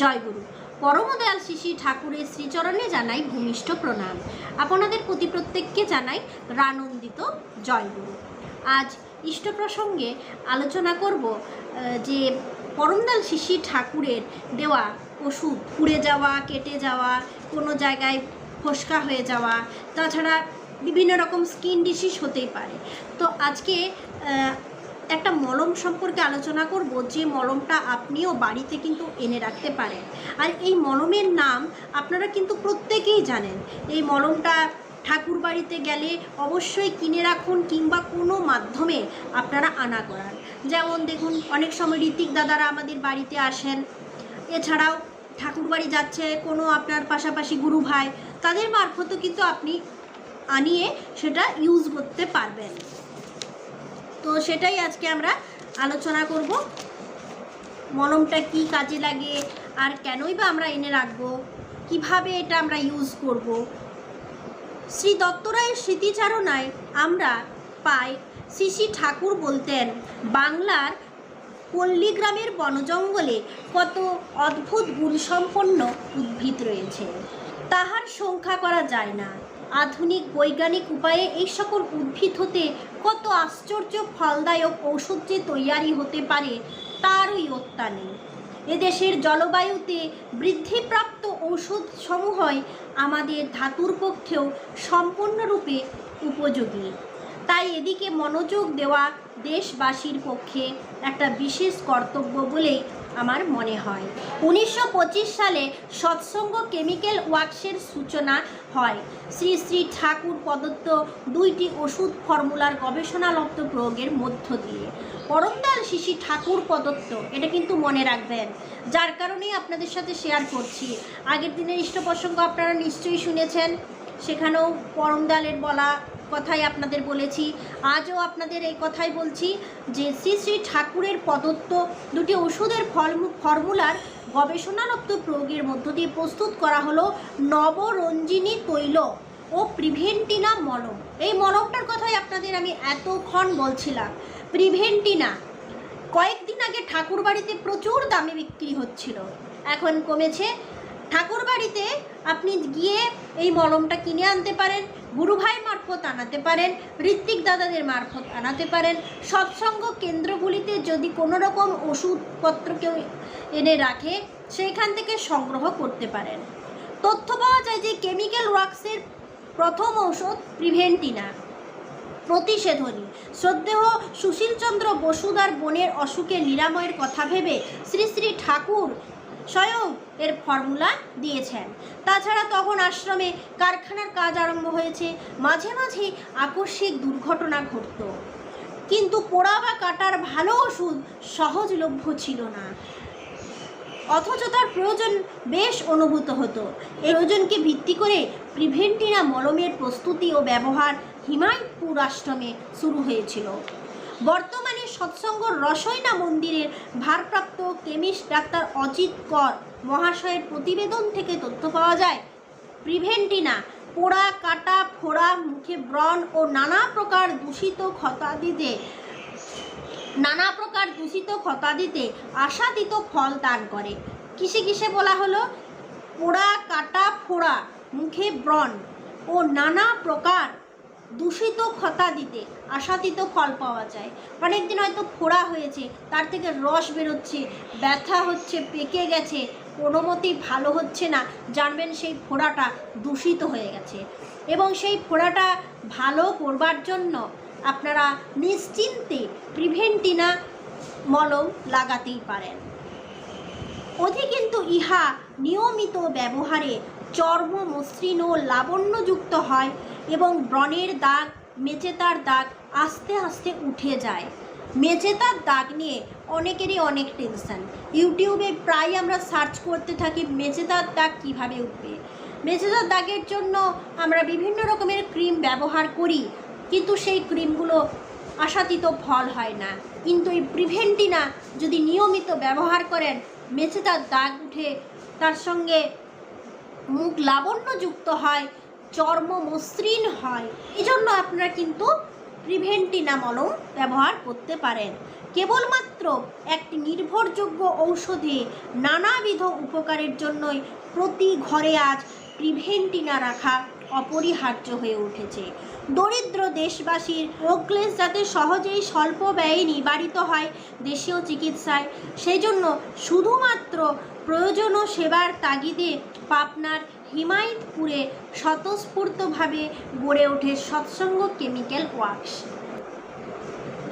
জয়গুরু। পরমদয়াল শিশি ঠাকুরের শ্রীচরণে জানাই ভূমিষ্ঠ প্রণাম। আপনাদের প্রতি প্রত্যেককে জানাই রানন্দিত জয়গুরু। আজ ইষ্ট প্রসঙ্গে আলোচনা করব যে পরমদয়াল শিশি ঠাকুরের দেওয়া ওষুধ পুড়ে যাওয়া, কেটে যাওয়া, কোনো জায়গায় ফসকা হয়ে যাওয়া, তাছাড়া বিভিন্ন রকম স্কিন ডিসিজ হতেই পারে। তো আজকে একটা মলম সম্পর্কে আলোচনা করব যে মলমটা আপনিও বাড়িতে কিন্তু এনে রাখতে পারেন। আর এই মলমের নাম আপনারা কিন্তু প্রত্যেকেই জানেন। এই মলমটা ঠাকুর বাড়িতে গেলে অবশ্যই কিনে রাখুন কিংবা কোনো মাধ্যমে আপনারা আনা করান। যেমন দেখুন, অনেক সময় ঋতিক দাদারা আমাদের বাড়িতে আসেন। এছাড়াও ঠাকুর বাড়ি যাচ্ছে কোনো আপনার পাশাপাশি গুরু ভাই, তাদের মারফতও কিন্তু আপনি আনিয়ে সেটা ইউজ করতে পারবেন। তো সেটাই আজকে আমরা আলোচনা করব। মলমটা কি কাজে লাগে, আর কেনই বা আমরা এনে রাখব, কীভাবে এটা আমরা ইউজ করব। শ্রী দত্তরায়ের স্মৃতিচারণায় আমরা পাই শ্রী ঠাকুর বলতেন, বাংলার পল্লীগ্রামের বনজঙ্গলে কত অদ্ভুত গুণসম্পন্ন উদ্ভিদ রয়েছে। তাহার সংখ্যা করা যায় না। আধুনিক বৈজ্ঞানিক উপায়ে এই সকল উদ্ভিদ হতে কত আশ্চর্য ফলদায়ক ঔষধ যে তৈয়ারি হতে পারে, তারই অত্যা নেই। এদেশের জলবায়ুতে বৃদ্ধিপ্রাপ্ত ঔষধ সমূহই আমাদের ধাতুর পক্ষেও সম্পূর্ণরূপে উপযোগী। তাই এদিকে মনোযোগ দেওয়া দেশবাসীর পক্ষে একটা বিশেষ কর্তব্য বলেই আমার মনে হয়। উনিশশো পঁচিশ সালে সৎসঙ্গ কেমিক্যাল ওয়ার্কসের সূচনা হয়। শ্রী শ্রী ঠাকুর প্রদত্ত দুইটি ওষুধ ফর্মুলার গবেষণালব্ধ প্রয়োগের মধ্য দিয়ে। পরমদাল শিশি ঠাকুর প্রদত্ত, এটা কিন্তু মনে রাখবেন। যার কারণেই আপনাদের সাথে শেয়ার করছি। আগের দিনের ইষ্ট প্রসঙ্গ আপনারা নিশ্চয়ই শুনেছেন। সেখানেও পরমদালের বলা কথাই আপনাদের বলেছি, আজও আপনাদের এই কথাই বলছি যে শ্রী শ্রী ঠাকুরের প্রদত্ত দুটি ওষুধের ফলমু ফর্মুলার গবেষণালব্ধ প্রয়োগের মধ্য দিয়ে প্রস্তুত করা হলো নবরঞ্জিনী তৈল ও প্রিভেন্টিনা মলম। এই মলমটার কথাই আপনাদের আমি এতক্ষণ বলছিলাম। প্রিভেন্টিনা, কয়েকদিন আগে ঠাকুর বাড়িতে প্রচুর দামে বিক্রি হচ্ছিল। এখন কমেছে। ঠাকুর বাড়িতে আপনি গিয়ে এই মলমটা কিনে আনতে পারেন। গুরু ভাই মারফত আনাতে পারেন, ঋত্বিক দাদাদের মারফত আনাতে পারেন। সৎসঙ্গ কেন্দ্রগুলিতে যদি কোনো রকম ওষুধপত্র কেউ এনে রাখে, সেইখান থেকে সংগ্রহ করতে পারেন। তথ্য পাওয়া যায় যে কেমিক্যাল ওয়ার্কসের প্রথম ঔষধ প্রিভেন্টিনা, প্রতিষেধনী। শ্রদ্ধেহ সুশীলচন্দ্র বসুদার বোনের অসুখে নিরাময়ের কথা ভেবে শ্রী শ্রী ঠাকুর স্বয়ং এর ফর্মুলা দিয়েছেন। তাছাড়া তখন আশ্রমে কারখানার কাজ আরম্ভ হয়েছে। মাঝে মাঝে আকস্মিক দুর্ঘটনা ঘটত। কিন্তু পোড়া বা কাটার ভালো ওষুধ সহজলভ্য ছিল না। অথচ তার প্রয়োজন বেশ অনুভূত হতো। এই প্রয়োজনকে ভিত্তি করে প্রিভেন্টিনা মলমের প্রস্তুতি ও ব্যবহার হিমায়তপুর আশ্রমে শুরু হয়েছিল। বর্তমানে সৎসঙ্গ রসইনা মন্দিরের ভারপ্রাপ্ত কেমিস্ট ডাক্তার অজিত কর মহাশয়ের প্রতিবেদন থেকে তথ্য পাওয়া যায়। প্রিভেন্টিনা, পোড়া, কাটা, ফোড়া, মুখে ব্রণ ও নানা প্রকার দূষিত ক্ষতাদিতে, নানা প্রকার দূষিত ক্ষতাদিতে আশাদিত ফল দান করে। কিসে কিসে বলা হলো? পোড়া, কাটা, ফোড়া, মুখে ব্রণ ও নানা প্রকার দূষিত ক্ষতা দিতে, আশাতীত ফল পাওয়া যায়। অনেকদিন হয়তো ফোড়া হয়েছে, তার থেকে রস বেরোচ্ছে, ব্যথা হচ্ছে, পেকে গেছে, কোনো মতেই ভালো হচ্ছে না। জানবেন সেই ফোড়াটা দূষিত হয়ে গেছে। এবং সেই ফোড়াটা ভালো করবার জন্য আপনারা নিশ্চিন্তে প্রিভেন্টিনা মলম লাগাতেই পারেন। অধি কিন্তু ইহা নিয়মিত ব্যবহারে চর্ম মসৃণ ও লাবণ্যযুক্ত হয়। এবং ব্রণের দাগ মেচেতার দাগ আস্তে আস্তে উঠে যায়। মেচেতার দাগ নিয়ে অনেকেরই অনেক টেনশন। ইউটিউবে প্রায় আমরা সার্চ করতে থাকি মেচেতার দাগ কীভাবে উঠবে। মেচেতার দাগের জন্য আমরা বিভিন্ন রকমের ক্রিম ব্যবহার করি, কিন্তু সেই ক্রিমগুলো আশাতীত ফল হয় না। কিন্তু এই প্রিভেন্টিনা যদি নিয়মিত ব্যবহার করেন, মেচেতার দাগ উঠে তার সঙ্গে মুখ লাবণ্যযুক্ত হয় চর্ম মসৃণ হয়। এই জন্য আপনারা কিন্তু প্রিভেন্টিনা মলম ব্যবহার করতে পারেন। কেবলমাত্র একটি নির্ভরযোগ্য ঔষধে নানাবিধ উপকারের জন্যই প্রতি ঘরে আজ প্রিভেন্টিনা রাখা অপরিহার্য হয়ে উঠেছে। দরিদ্র দেশবাসীর রোগক্লেশ যাতে সহজেই স্বল্প ব্যয়ে নিবারিত হয় দেশীয় চিকিৎসায় সেই জন্য শুধুমাত্র প্রয়োজন ও সেবার তাগিদে পাবনার হিমায়তপুরে স্বতঃস্ফূর্তভাবে গড়ে ওঠে সৎসঙ্গ কেমিক্যাল ওয়ার্কস।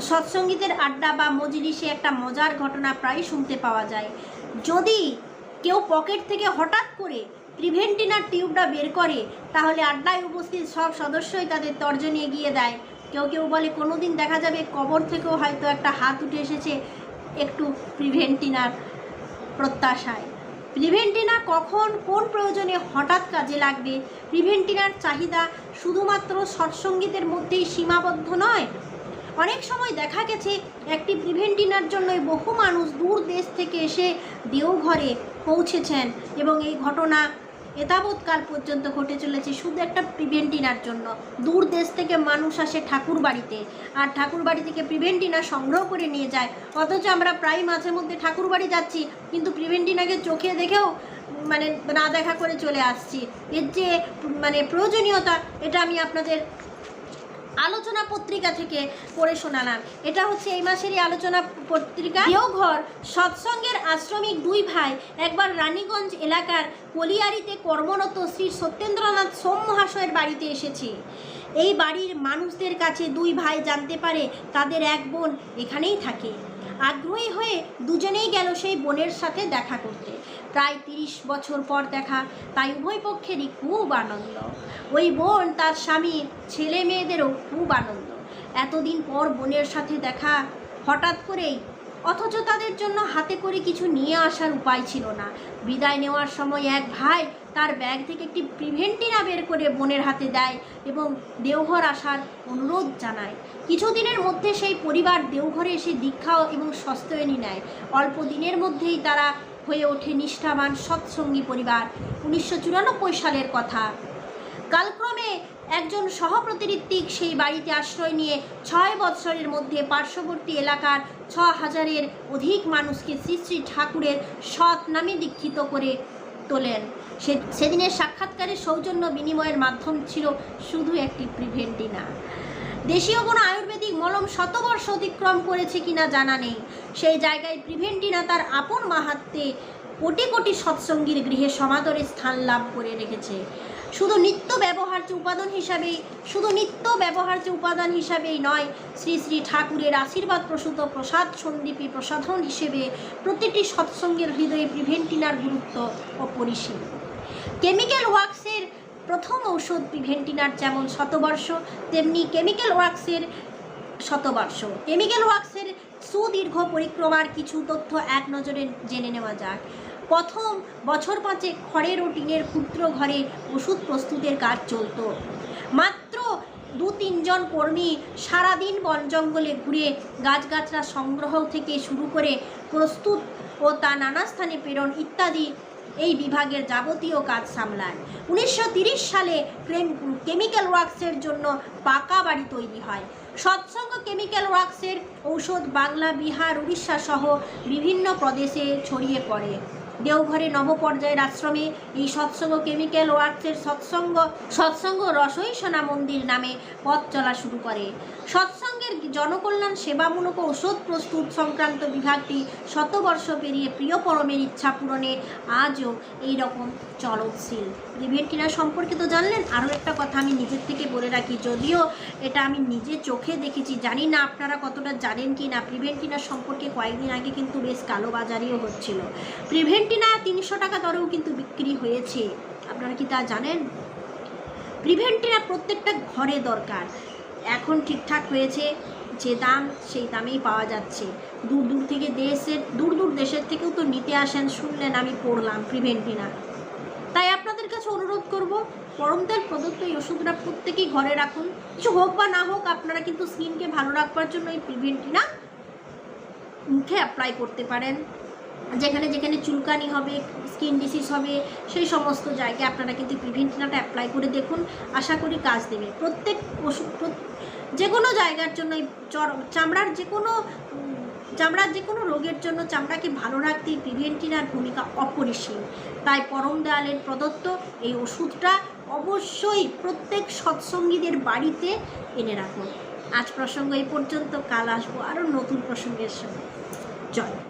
সৎসঙ্গীতের আড্ডা বা মজলিসে একটা মজার ঘটনা প্রায় শুনতে পাওয়া যায়। যদি কেউ পকেট থেকে হঠাৎ করে প্রিভেন্টিনার টিউবটা বের করে, তাহলে আড্ডায় উপস্থিত সব সদস্যই তাদের তর্জনী এগিয়ে দেয়। কেউ কেউ বলে কোনো দিন দেখা যাবে কবর থেকেও হয়তো একটা হাত উঠে এসেছে একটু প্রিভেন্টিনার প্রত্যাশায়। প্রিভেন্টিনা কখন, কোন প্রয়োজনে হঠাৎ কাজে লাগবে? প্রিভেন্টিনার চাহিদা শুধুমাত্র সৎসঙ্গীতের মধ্যেই সীমাবদ্ধ নয়। অনেক সময় দেখা গেছে, একটি প্রিভেন্টিনার জন্যই বহু মানুষ দূর দেশ থেকে এসে দেওঘরে পৌঁছেছেন এবং এই ঘটনা এতাবৎকাল পর্যন্ত ঘটে চলেছে। শুধু একটা প্রিভেন্টিনার জন্য। দূর দেশ থেকে মানুষ আসে ঠাকুর বাড়িতে। আর ঠাকুর বাড়ি থেকে প্রিভেন্টিনা সংগ্রহ করে নিয়ে যায়। অথচ আমরা প্রায় মাঝে মধ্যে ঠাকুর বাড়ি যাচ্ছি, কিন্তু প্রিভেন্টিনাকে চোখে দেখেও মানে না দেখা করে চলে আসছি। এর যে মানে প্রয়োজনীয়তা, এটা আমি আপনাদের আলোচনা পত্রিকা থেকে পড়ে শোনালাম। এটা হচ্ছে এই মাসেরই আলোচনা পত্রিকা। দেওঘর সৎসঙ্গের আশ্রমিক দুই ভাই একবার রানীগঞ্জ এলাকার কলিয়ারিতে কর্মরত শ্রী সত্যেন্দ্রনাথ সোম মহাশয়ের বাড়িতে এসেছে। এই বাড়ির মানুষদের কাছে দুই ভাই জানতে পারে তাদের এক বোন এখানেই থাকে। আগ্রহী হয়ে দুজনেই গেল সেই বোনের সাথে দেখা করতে। প্রায় তিরিশ বছর পর দেখা, তাই উভয় পক্ষেরই খুব আনন্দ। ওই বোন তার স্বামী, ছেলে মেয়েদেরও খুব আনন্দ। এতদিন পর বোনের সাথে দেখা, হঠাৎ করেই অথচ তাদের জন্য হাতে করে কিছু নিয়ে আসার উপায় ছিল না। বিদায় নেওয়ার সময় এক ভাই তার ব্যাগ থেকে একটি প্রিভেন্টিনা বের করে বোনের হাতে দেয় এবং দেওঘর আসার অনুরোধ জানায়। কিছুদিনের মধ্যে সেই পরিবার দেওঘরে এসে দীক্ষা এবং সস্তয়নী নেয়। অল্প দিনের মধ্যেই তারা হয়ে ওঠে নিষ্ঠাবান সৎসঙ্গী পরিবার। উনিশশো চুরানব্বই সালের কথা। কালক্রমে একজন সহপ্রতিনিধিক সেই বাড়িতে আশ্রয় নিয়ে ছয় বৎসরের মধ্যে পার্শ্ববর্তী এলাকার ছ হাজারের অধিক মানুষকে শ্রী শ্রী ঠাকুরের সৎ নামে দীক্ষিত করে তোলেন। সে সেদিনের সাক্ষাৎকারের সৌজন্য বিনিময়ের মাধ্যম ছিল শুধু একটি প্রিভেন্টিনা। দেশীয় কোনো আয়ুর্বেদিক মলম শতবর্ষ অতিক্রম করেছে কিনা জানা নেই। সেই জায়গায় প্রিভেন্টিনা তার আপন মাহাত্মে কোটি কোটি সৎসঙ্গীর গৃহে সমাদরে স্থান লাভ করে রেখেছে। শুধু নিত্য ব্যবহার্য উপাদান হিসাবেই, শুধু নিত্য ব্যবহার্য উপাদান হিসাবেই নয়, শ্রী শ্রী ঠাকুরের আশীর্বাদ প্রসূত প্রসাদ সন্দীপী প্রসাধন হিসেবে প্রতিটি সৎসঙ্গের হৃদয়ে প্রিভেন্টিনার গুরুত্ব অপরিসীম কেমিক্যাল ওয়ার্কসের প্রথম ঔষধ প্রিভেন্টিনার যেমন শতবর্ষ, তেমনি কেমিক্যাল ওয়ার্কসের শতবর্ষ। কেমিক্যাল ওয়ার্কসের সুদীর্ঘ পরিক্রমার কিছু তথ্য এক নজরে জেনে নেওয়া যাক। প্রথম বছর পাঁচে খড়ের ও টিনের ক্ষুদ্র ঘরে ওষুধ প্রস্তুতের কাজ চলতো। মাত্র দু তিনজন কর্মী সারাদিন বন জঙ্গলে ঘুরে গাছগাছরা সংগ্রহ থেকে শুরু করে প্রস্তুত ও তা নানা স্থানে প্রেরণ ইত্যাদি এই বিভাগের যাবতীয় কাজ সামলায়। উনিশশো সালে কেমিক্যাল ওয়ার্কসের জন্য পাকা বাড়ি তৈরি হয়। সৎসঙ্গ কেমিক্যাল ওয়ার্কসের ঔষধ বাংলা, বিহার, উড়িষ্যা সহ বিভিন্ন প্রদেশে ছড়িয়ে পড়ে। দেওঘরে নবপর্যায়ের আশ্রমে এই সৎসঙ্গ কেমিক্যাল ওয়ার্কসের সৎসঙ্গ সৎসঙ্গ রসই সোনা মন্দির নামে পথ চলা শুরু করে। সৎসঙ্গের জনকল্যাণ সেবামূলক ঔষধ প্রস্তুত সংক্রান্ত বিভাগটি শতবর্ষ পেরিয়ে প্রিয় পরমের ইচ্ছা পূরণে আজও এই রকম চলৎশীল প্রিভেন্টিনা সম্পর্কে তো জানলেন, আরও একটা কথা আমি নিজের থেকে বলে রাখি, যদিও এটা আমি নিজে চোখে দেখেছি, জানি না আপনারা কতটা জানেন কি না প্রিভেন্টিনা সম্পর্কে কয়েকদিন আগে কিন্তু বেশ কালোবাজারিও হচ্ছিল। প্রিভেন্টিনা তিনশো টাকা দরেও কিন্তু বিক্রি হয়েছে। আপনারা কি তা জানেন? প্রিভেন্টিনা প্রত্যেকটা ঘরে দরকার। এখন ঠিকঠাক হয়েছে, যে দাম সেই দামেই পাওয়া যাচ্ছে। দূর দূর থেকে দেশের, দূর দূর দেশের থেকেও তো নিতে আসেন, শুনলেন আমি পড়লাম প্রিভেন্টিনা তাই আপনাদের কাছে অনুরোধ করব পরমতেল প্রদত্ত এই ওষুধটা প্রত্যেকেই ঘরে রাখুন। কিছু হোক বা না হোক, আপনারা কিন্তু স্কিনকে ভালো রাখবার জন্য এই প্রিভেন্টিনা মুখে অ্যাপ্লাই করতে পারেন। যেখানে যেখানে চুলকানি হবে স্কিন ডিসিজ হবে, সেই সমস্ত জায়গায় আপনারা কিন্তু প্রিভেন্টিনাটা অ্যাপ্লাই করে দেখুন। আশা করি কাজ দেবে। প্রত্যেক ওষুধ যে কোনো জায়গার জন্য চামড়ার যে কোনো চামড়ার যে কোনো রোগের জন্য চামড়াকে ভালো রাখতে প্রিভেন্টিনার ভূমিকা অপরিসীম। তাই পরম দেয়ালের প্রদত্ত এই ওষুধটা অবশ্যই প্রত্যেক সৎসঙ্গীদের বাড়িতে এনে রাখুন। আজ প্রসঙ্গ এই পর্যন্ত। কাল আসব আরও নতুন প্রসঙ্গের সঙ্গে। জয়।